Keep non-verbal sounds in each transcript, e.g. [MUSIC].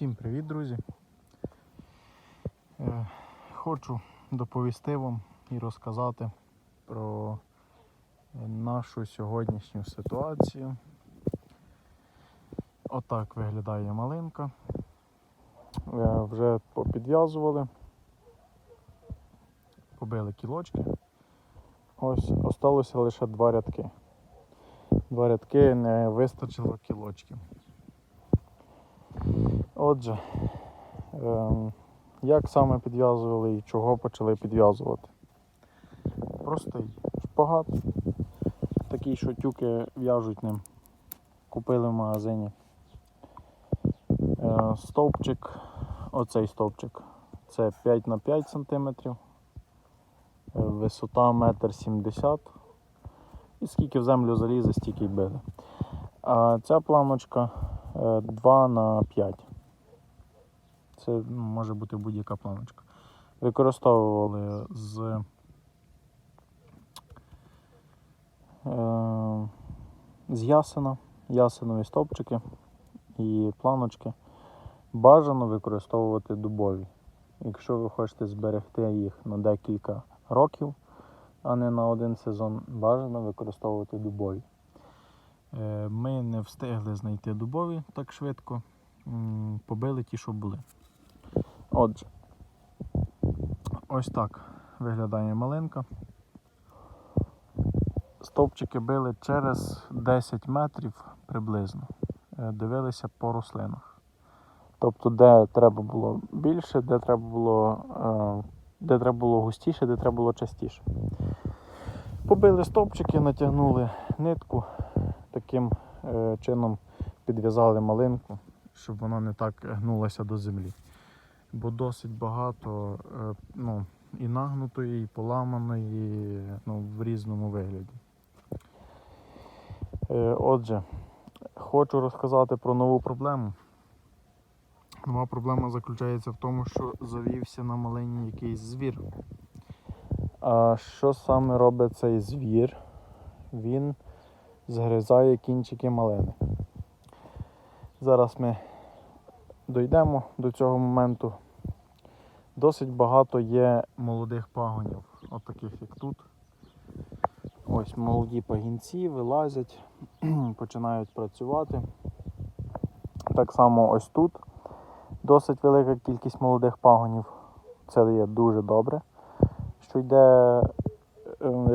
Всім привіт, друзі! Е, Хочу доповісти вам і розказати про нашу сьогоднішню ситуацію. Отак виглядає малинка. Е, Вже попідв'язували, побили кілочки. Ось осталося лише два рядки. Два рядки не вистачило кілочків. Отже, ем, як саме підв'язували і чого почали підв'язувати? Простий шпагат, такий, що тюки в'яжуть ним. Купили в магазині. Е, Стовпчик, оцей стовпчик, це 5 на 5 см, висота 1,70 м. І скільки в землю залізе, стільки й били. А ця планочка 2 на 5. Це може бути будь-яка планочка. Використовували з е, з ясена, ясенові стовпчики і планочки. Бажано використовувати дубові. Якщо ви хочете зберегти їх на декілька років, а не на один сезон, бажано використовувати дубові. Е, Ми не встигли знайти дубові так швидко, побили ті, що були. Отже, ось так виглядає малинка. Стовпчики били через 10 метрів приблизно. Е, Дивилися по рослинах. Тобто, де треба було більше, де треба було, е, де треба було густіше, де треба було частіше. Побили стовпчики, натягнули нитку, таким е, чином підв'язали малинку, щоб вона не так гнулася до землі. Бо досить багато е, ну, і нагнутої, і поламаної ну, в різному вигляді. Е, Отже, хочу розказати про нову проблему. Нова проблема заключається в тому, що завівся на малині якийсь звір. А що саме робить цей звір? Він згризає кінчики малини. Зараз ми дійдемо до цього моменту. Досить багато є молодих пагонів, от таких як тут. Ось молоді пагінці вилазять, [CLEARS THROAT] починають працювати. Так само ось тут досить велика кількість молодих пагонів. Це є дуже добре, що йде е,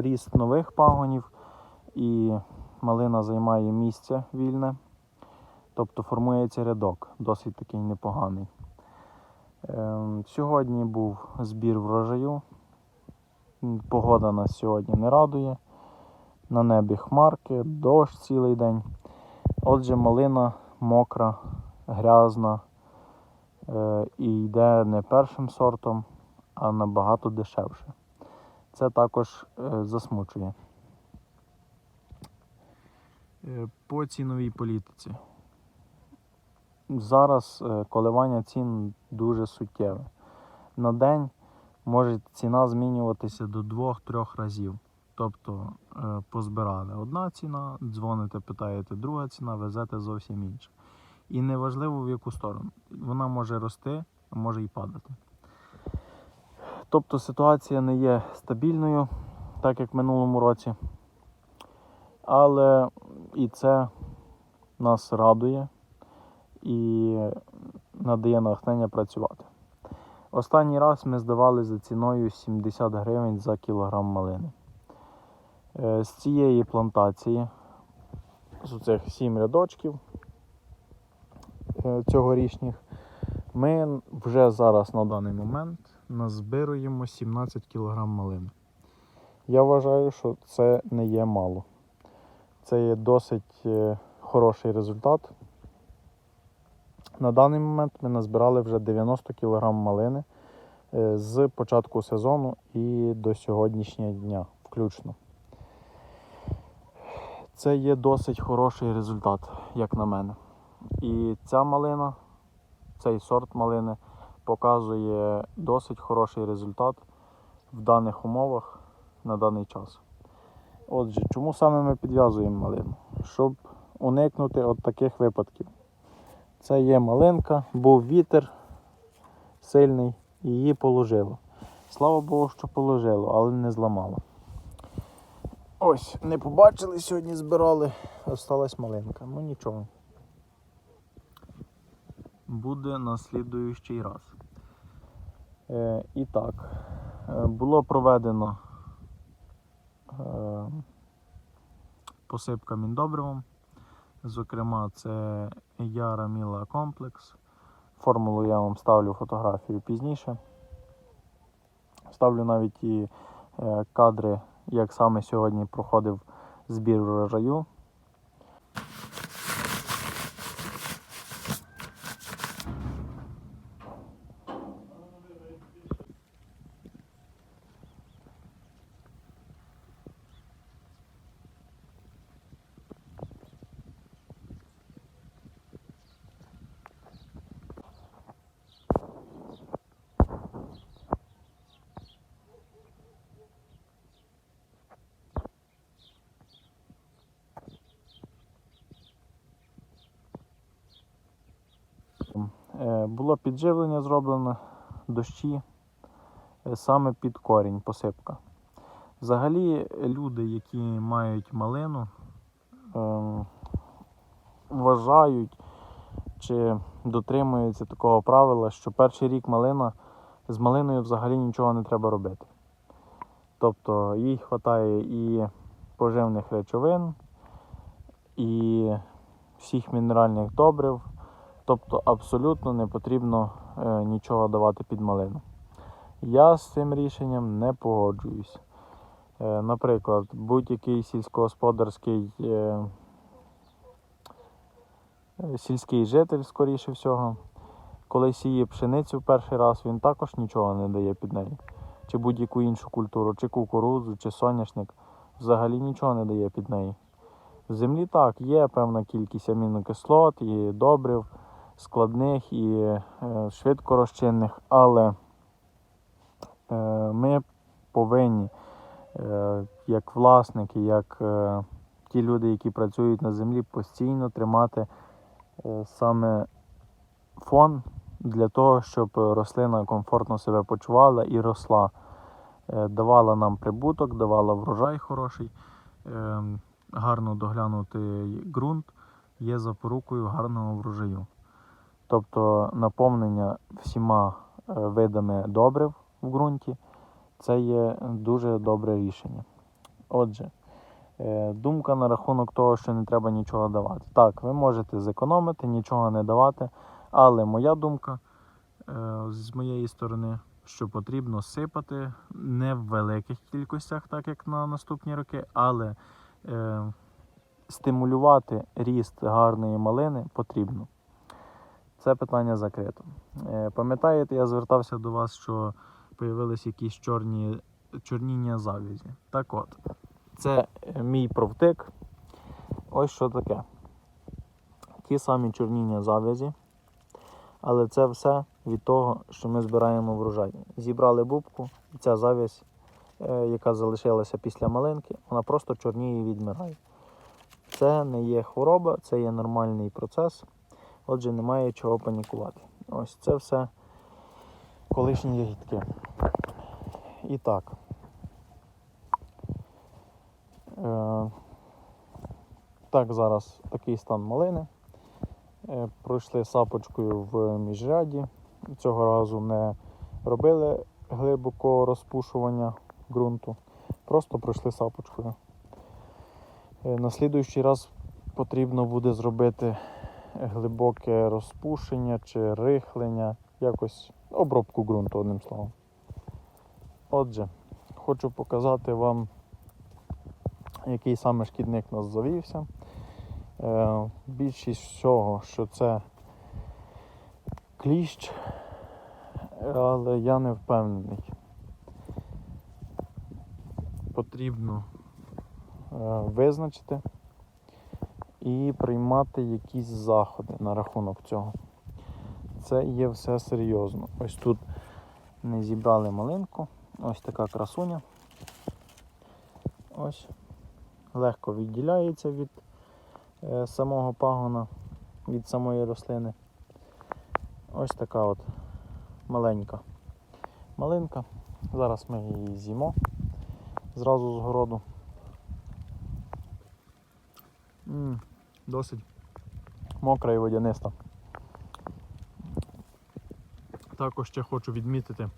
ріст нових пагонів і малина займає місце вільне, тобто формується рядок, досить такий непоганий. Ем, Сьогодні був збір врожаю. Погода нас сьогодні не радує. На небі хмарки, дощ цілий день. Отже, малина мокра, грязна е, і йде не першим сортом, а набагато дешевше. Це також е, засмучує. Е, По ціновій політиці. Зараз е, коливання цін дуже суттєве. На день може ціна змінюватися до 2-3 разів. Тобто е, позбирали одна ціна, дзвоните, питаєте друга ціна, везете зовсім інша. І неважливо в яку сторону. Вона може рости, а може і падати. Тобто ситуація не є стабільною, так як в минулому році. Але і це нас радує і надає натхнення працювати. Останній раз ми здавали за ціною 70 гривень за кілограм малини. Е, З цієї плантації, з цих 7 рядочків е, цьогорічних, ми вже зараз на даний момент назбируємо 17 кг малини. Я вважаю, що це не є мало. Це є досить е, хороший результат. На даний момент ми назбирали вже 90 кг малини е, з початку сезону і до сьогоднішнього дня включно. Це є досить хороший результат, як на мене. І ця малина, цей сорт малини показує досить хороший результат в даних умовах на даний час. Отже, чому саме ми підв'язуємо малину? Щоб уникнути от таких випадків. Це є малинка, був вітер сильний, і її положило. Слава Богу, що положило, але не зламало. Ось, не побачили сьогодні, збирали, осталась малинка. Ну нічого. Буде на слідуючий раз. Е, і так, е, було проведено е, посипка міндобривом. Зокрема, це Яра Міла комплекс. Формулу я вам ставлю фотографію пізніше. Ставлю навіть і е, кадри, як саме сьогодні проходив збір врожаю. Е, Було підживлення зроблено, дощі, е, саме під корінь посипка. Взагалі, люди, які мають малину, е, вважають чи дотримуються такого правила, що перший рік малина з малиною взагалі нічого не треба робити. Тобто їй вистачає і поживних речовин, і всіх мінеральних добрив. Тобто абсолютно не потрібно е, нічого давати під малину. Я з цим рішенням не погоджуюсь. Е, наприклад, будь-який сільськогосподарський е, сільський житель, скоріше всього, коли сіє пшеницю в перший раз, він також нічого не дає під неї. Чи будь-яку іншу культуру, чи кукурудзу, чи соняшник, взагалі нічого не дає під неї. В землі так, є певна кількість амінокислот і добрив складних і е, швидкорозчинних, але е, ми повинні, е, як власники, як ті люди, які працюють на землі, постійно тримати саме фон для того, щоб рослина комфортно себе почувала і росла. Давала нам прибуток, давала врожай хороший, гарно доглянутий ґрунт є запорукою гарного врожаю. Тобто наповнення всіма е, видами добрив в ґрунті це є дуже добре рішення. Отже, е, думка на рахунок того, що не треба нічого давати. Так, ви можете зекономити, нічого не давати, але моя думка е, з моєї сторони, що потрібно сипати не в великих кількостях, так як на наступні роки, але стимулювати ріст гарної малини потрібно. Це питання закрито. Е, Пам'ятаєте, я звертався до вас, що появились якісь чорні чорніння завязі. Так от, це мій провтик. Ось що таке. Ті самі чорніння завязі. Але це все від того, що ми збираємо врожай. Зібрали бубку, і ця завязь, е, яка залишилася після малинки, вона просто чорніє і відмирає. Це не є хвороба, це є нормальний процес. Отже, немає чого панікувати. Ось це все колишні ягідки. І так. Е, так, зараз такий стан малини. Е, пройшли сапочкою в міжряді. Цього разу не робили глибокого розпушування ґрунту. Просто пройшли сапочкою. Е, на слідуючий раз потрібно буде зробити глибоке розпушення чи рихлення, якось обробку ґрунту, одним словом. Отже, хочу показати вам, який саме шкідник нас завівся. Е, більшість всього, що це кліщ, але я не впевнений. Потрібно е, визначити і приймати якісь заходи на рахунок цього. Це є все серйозно. Ось тут не зібрали малинку, ось така красуня. Ось легко відділяється від е, самого пагона, від самої рослини. Ось така от маленька малинка. Зараз ми її з'їмо зразу з городу. м досить мокра і водяниста. Також ще хочу відмітити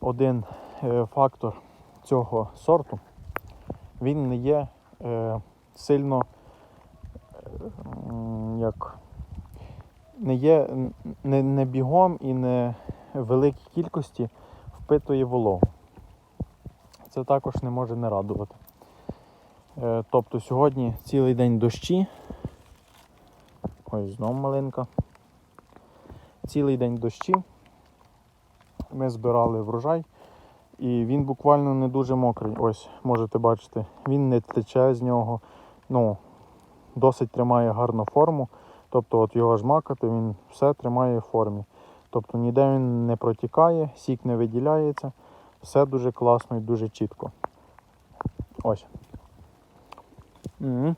один е, фактор цього сорту. Він не є е, сильно як не є не, не бігом і не великій кількості впитує вологу. Це також не може не радувати. Е, тобто сьогодні цілий день дощі. Ось знову малинка. Цілий день дощі. Ми збирали врожай, і він буквально не дуже мокрий. Ось, можете бачити, він не тече з нього. Ну, досить тримає гарну форму. Тобто от його жмакати, він все тримає в формі. Тобто ніде він не протікає, сік не виділяється. Все дуже класно і дуже чітко. Ось. М.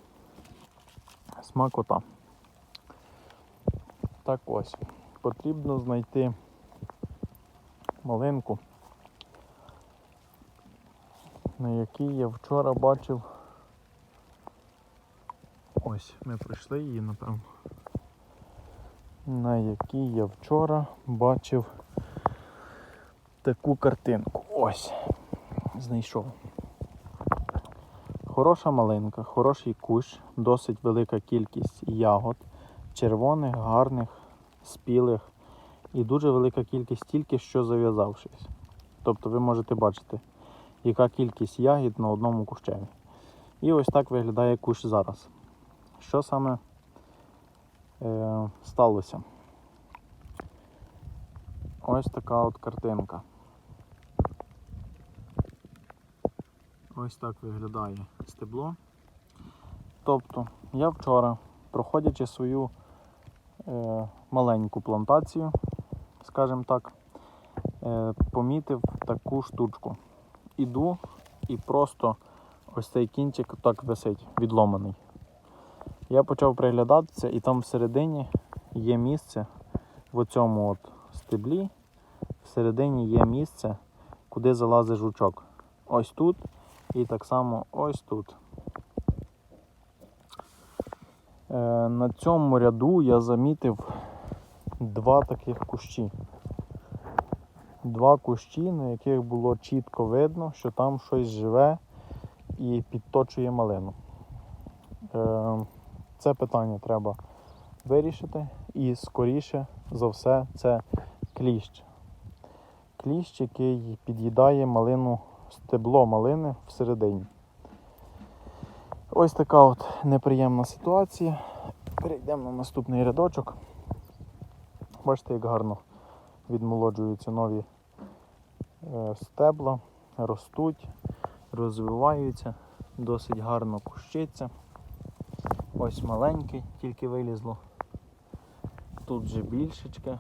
Смакота. Так ось. Потрібно знайти малинку, на якій я вчора бачив. Ось, ми пройшли її, напевно. На якій я вчора бачив таку картинку. Ось. Знайшов. Хороша малинка, хороший кущ, досить велика кількість ягод, червоних, гарних, спілих і дуже велика кількість тільки що зав'язавшись. Тобто ви можете бачити, яка кількість ягід на одному кущеві. І ось так виглядає кущ зараз. Що саме е, сталося? Ось така от картинка. Ось так виглядає стебло. Тобто, я вчора, проходячи свою е, маленьку плантацію, скажімо так, е, помітив таку штучку. Іду і просто ось цей кінчик так висить, відломаний. Я почав приглядатися, і там всередині є місце в цьому от стеблі. Всередині є місце, куди залазить жучок. Ось тут і так само ось тут. Е, на цьому ряду я замітив два таких кущі. Два кущі, на яких було чітко видно, що там щось живе і підточує малину. Е, це питання треба вирішити. І скоріше за все це кліщ. Кліщ, який під'їдає малину, стебло малини всередині. Ось така от неприємна ситуація. Перейдемо на наступний рядочок. Бачите, як гарно відмолоджуються нові е, стебла, ростуть, розвиваються, досить гарно кущиться. Ось маленький, тільки вилізло. Тут вже більшечке.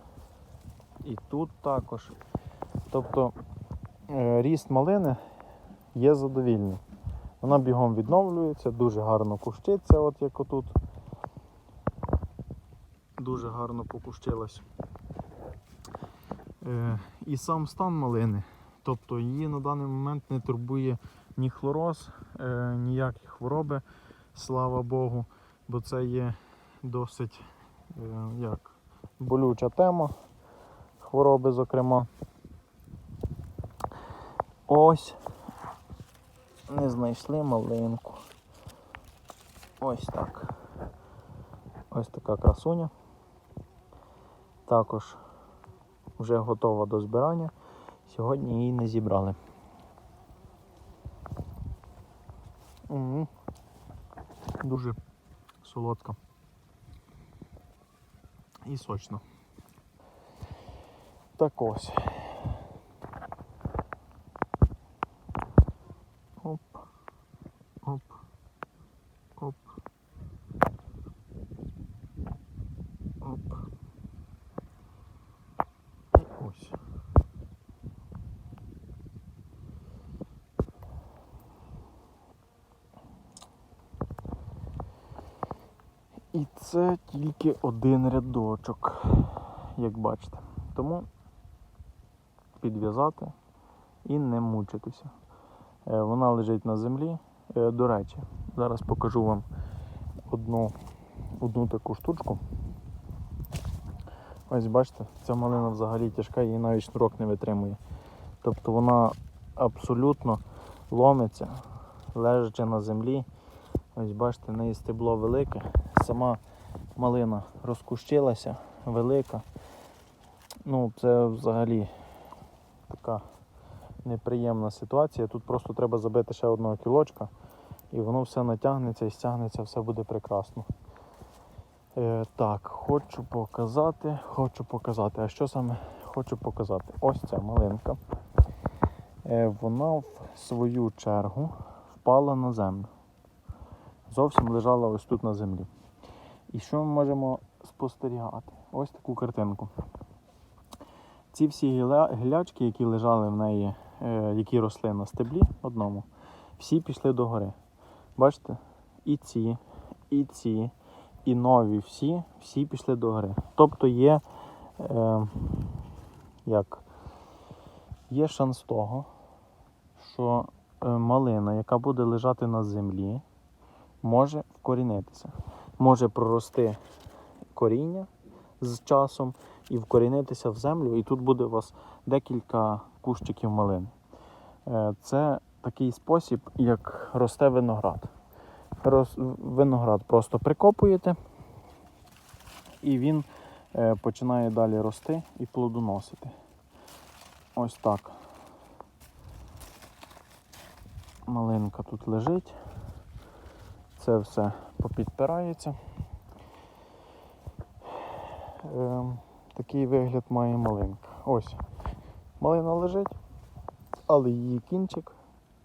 І тут також. Тобто ріст малини є задовільний. Вона бігом відновлюється, дуже гарно кущиться, от як отут. Дуже гарно покущилась. Е, і сам стан малини. Тобто її на даний момент не турбує ні хлороз, е, ніякі хвороби, слава Богу, бо це є досить е, як, болюча тема, хвороби, зокрема. Ось не знайшли малинку. Ось так. Ось така красуня. Також вже готова до збирання. Сьогодні її не зібрали. Угу. Дуже солодка. І сочна. Так ось. І це тільки один рядочок. як бачите. Тому підв'язати і не мучитися. Е, Вона лежить на землі. Е, До речі, зараз покажу вам одну, одну таку штучку. Ось бачите, ця малина взагалі тяжка, її навіть шнурок не витримує. Тобто вона абсолютно ломиться, лежачи на землі. Ось бачите, в неї стебло велике. Сама малина розкущилася, велика. Ну, це взагалі така неприємна ситуація. Тут просто треба забити ще одного кілочка, і воно все натягнеться і стягнеться, все буде прекрасно. Е, так, хочу показати, хочу показати. А що саме хочу показати? Ось ця малинка. Е, вона в свою чергу впала на землю. Зовсім лежала ось тут на землі. І що ми можемо спостерігати? Ось таку картинку. Ці всі гілячки, які лежали в неї, е, які росли на стеблі одному, всі пішли догори. Бачите? І ці, і ці, і нові всі, всі пішли догори. Тобто є, е, як, є шанс того, що е, малина, яка буде лежати на землі, може вкорінитися. Може прорости коріння з часом і вкорінитися в землю, і тут буде у вас декілька кущиків малини. Е, Це такий спосіб, як росте виноград. Виноград просто прикопуєте, і він е, починає далі рости і плодоносити. Ось так. Малинка тут лежить. Це все попідпирається. Ем, такий вигляд має малинка. Ось. Малина лежить, але її кінчик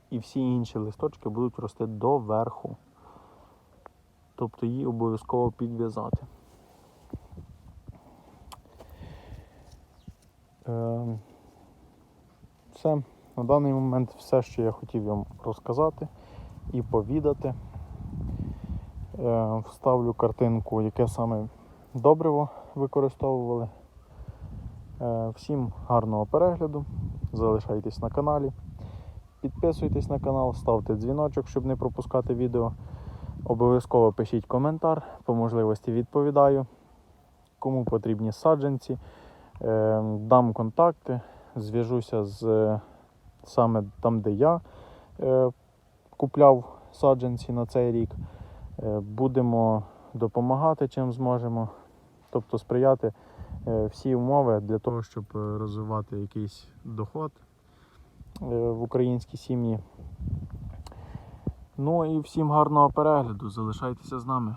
і всі інші листочки будуть рости доверху. Тобто її обов'язково підв'язати. Все. На даний момент все, що я хотів вам розказати і повідати. Е, Вставлю картинку, яке саме добриво використовували. Е, Всім гарного перегляду. Залишайтесь на каналі. Підписуйтесь на канал, ставте дзвіночок, щоб не пропускати відео. Обов'язково пишіть коментар, по можливості відповідаю. Кому потрібні саджанці, Е, дам контакти, зв'яжуся з саме там, де я купляв саджанці на цей рік. Е, Будемо допомагати чим зможемо, тобто сприяти е, всі умови для того, щоб е, розвивати якийсь доход в українській сім'ї. Ну і всім гарного перегляду. Залишайтеся з нами.